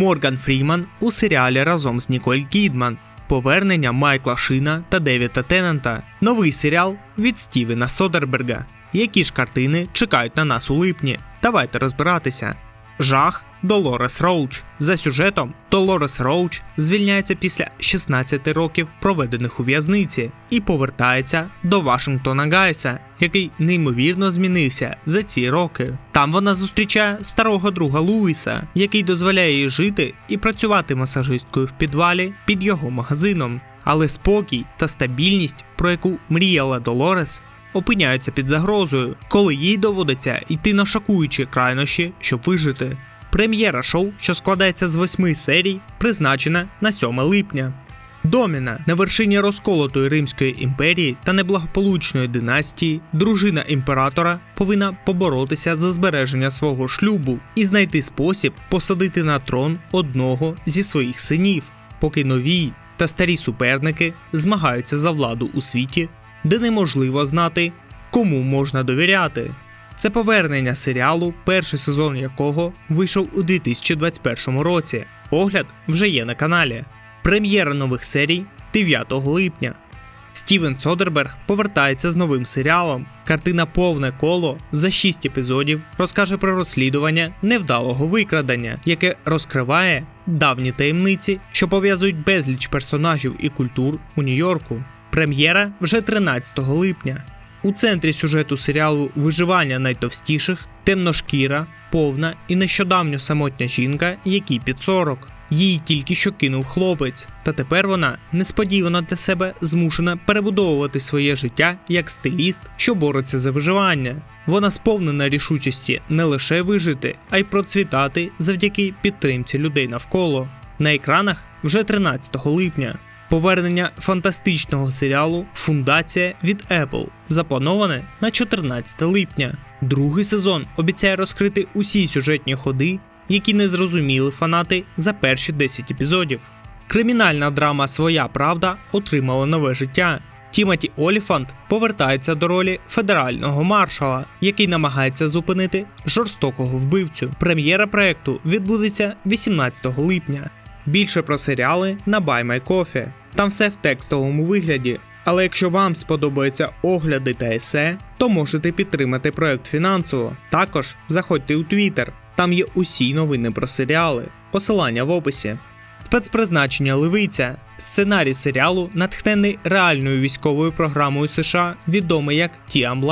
Морган Фріман у серіалі разом з Ніколь Кідман, повернення Майкла Шина та Девіда Теннанта, новий серіал від Стівена Содерберга. Які ж картини чекають на нас у липні? Давайте розбиратися. Жах Долорес Роуч. За сюжетом Долорес Роуч звільняється після 16 років, проведених у в'язниці, і повертається до Вашингтона Гайса, який неймовірно змінився за ці роки. Там вона зустрічає старого друга Луїса, який дозволяє їй жити і працювати масажисткою в підвалі під його магазином. Але спокій та стабільність, про яку мріяла Долорес, опиняються під загрозою, коли їй доводиться йти на шокуючі крайнощі, щоб вижити. Прем'єра шоу, що складається з восьми серій, призначена на 7 липня. Доміна на вершині розколотої Римської імперії та неблагополучної династії, дружина імператора повинна поборотися за збереження свого шлюбу і знайти спосіб посадити на трон одного зі своїх синів, поки нові та старі суперники змагаються за владу у світі, де неможливо знати, кому можна довіряти. Це повернення серіалу, перший сезон якого вийшов у 2021 році. Огляд вже є на каналі. Прем'єра нових серій 9 липня. Стівен Содерберг повертається з новим серіалом. Картина повне коло за 6 епізодів розкаже про розслідування невдалого викрадення, яке розкриває давні таємниці, що пов'язують безліч персонажів і культур у Нью-Йорку. Прем'єра вже 13 липня. У центрі сюжету серіалу Виживання найтовстіших темношкіра, повна і нещодавньо самотня жінка, якій під 40. Її тільки що кинув хлопець, та тепер вона несподівано для себе змушена перебудовувати своє життя як стиліст, що бореться за виживання. Вона сповнена рішучості не лише вижити, а й процвітати завдяки підтримці людей навколо. На екранах вже 13 липня. Повернення фантастичного серіалу Фундація від Apple заплановане на 14 липня. Другий сезон обіцяє розкрити усі сюжетні ходи, які не зрозуміли фанати за перші 10 епізодів. Кримінальна драма Своя правда отримала нове життя. Тімоті Оліфант повертається до ролі федерального маршала, який намагається зупинити жорстокого вбивцю. Прем'єра проекту відбудеться 18 липня. Більше про серіали на Buy My Coffee. Там все в текстовому вигляді. Але якщо вам сподобаються огляди та есе, то можете підтримати проект фінансово. Також заходьте у Twitter, там є усі новини про серіали. Посилання в описі. Спецпризначення Левиця. Сценарій серіалу, натхнений реальною військовою програмою США, відомий як Тіам.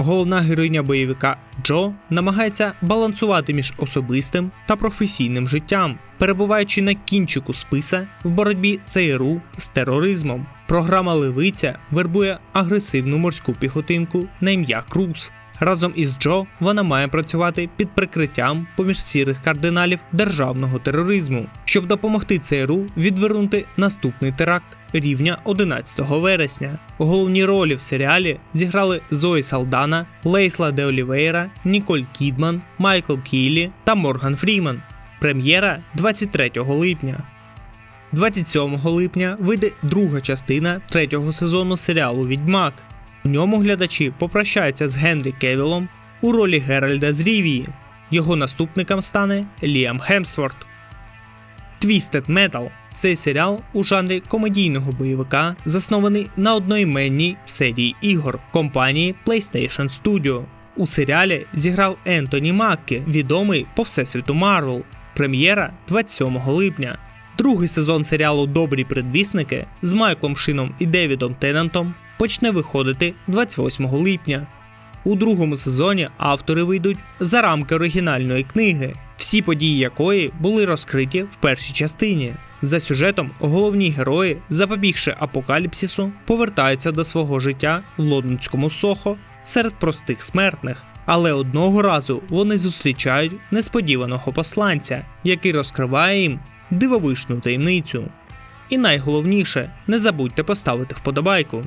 Головна героїня бойовика Джо намагається балансувати між особистим та професійним життям, перебуваючи на кінчику списа в боротьбі ЦРУ з тероризмом. Програма Левиця вербує агресивну морську піхотинку на ім'я Круз. Разом із Джо вона має працювати під прикриттям поміж сірих кардиналів державного тероризму, щоб допомогти ЦРУ відвернути наступний теракт рівня 11 вересня. Головні ролі в серіалі зіграли Зої Салдана, Лейсла де Олівейра, Ніколь Кідман, Майкл Кілі та Морган Фріман. Прем'єра 23 липня. 27 липня вийде друга частина третього сезону серіалу Відьмак. У ньому глядачі попрощаються з Генрі Кевілом у ролі Геральда з Рівії. Його наступником стане Ліам Хемсворт. Twisted Metal – цей серіал у жанрі комедійного бойовика, заснований на одноіменній серії ігор компанії PlayStation Studio. У серіалі зіграв Ентоні Маккі, відомий по всесвіту Марвел. Прем'єра 27 липня. Другий сезон серіалу Добрі предвісники з Майклом Шином і Девідом Теннантом почне виходити 28 липня. У другому сезоні автори вийдуть за рамки оригінальної книги, всі події якої були розкриті в першій частині. За сюжетом головні герої, запобігши апокаліпсису, повертаються до свого життя в лондонському Сохо серед простих смертних. Але одного разу вони зустрічають несподіваного посланця, який розкриває їм дивовишну таємницю. І найголовніше, не забудьте поставити вподобайку.